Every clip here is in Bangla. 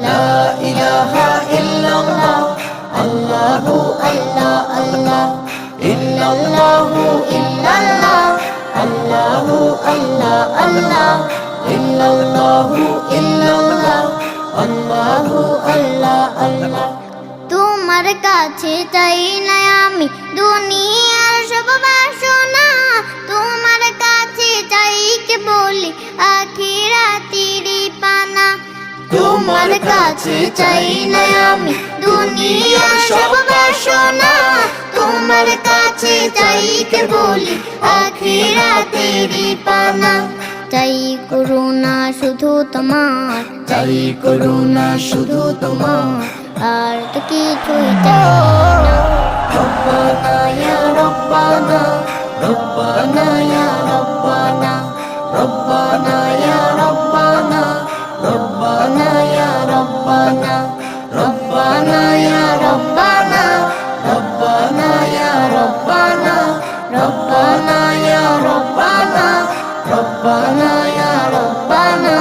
লা ইলাহা ইল্লাল্লাহ। আল্লাহু আল্লাহ আল্লাহ। ইল্লাল্লাহু ইল্লাল্লাহ। আল্লাহু আল্লাহ আল্লাহ। ইল্লাল্লাহু ইল্লাল্লাহ। আল্লাহু আল্লাহ আল্লাহ। তোমার কাছে চাই না আমি দুনিয়ার সব বাসনা। তোমার কাছে চাই না আমি দুনিয়ার সব বাসনা। তোমার কাছে চাই কে বলি আখিরাতির পানা। চাই করুণা শুধু তোমার। চাই করুণা শুধু তোমার। আর তো কিছুই চাই না। রব্বানা ইয়া রব্বানা। ربنا ربنا يا ربنا ربنا يا ربنا ربنا يا ربنا ربنا يا ربنا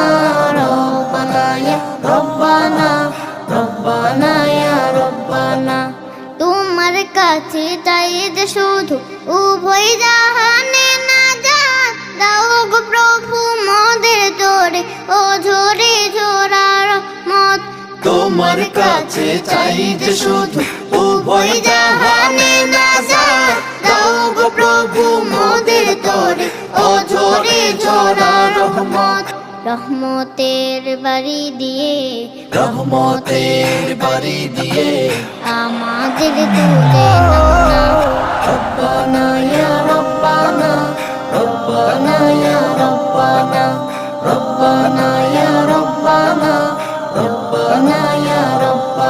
ربنا يا ربنا ربنا يا ربنا তোমার কাছে চাই যে শুধু উভয় যা তোমার কাছে চাই যে শুধু উভয় জাহানে না যা দাও গো প্রভু মোদের তোরে ও ঝরে ঝরা রহমত। রহমতের বাড়ি দিয়ে রহমতের বাড়ি দিয়ে। আমাদের রব্বানা ইয়া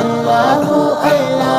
আল্লাহু আল্লাহ।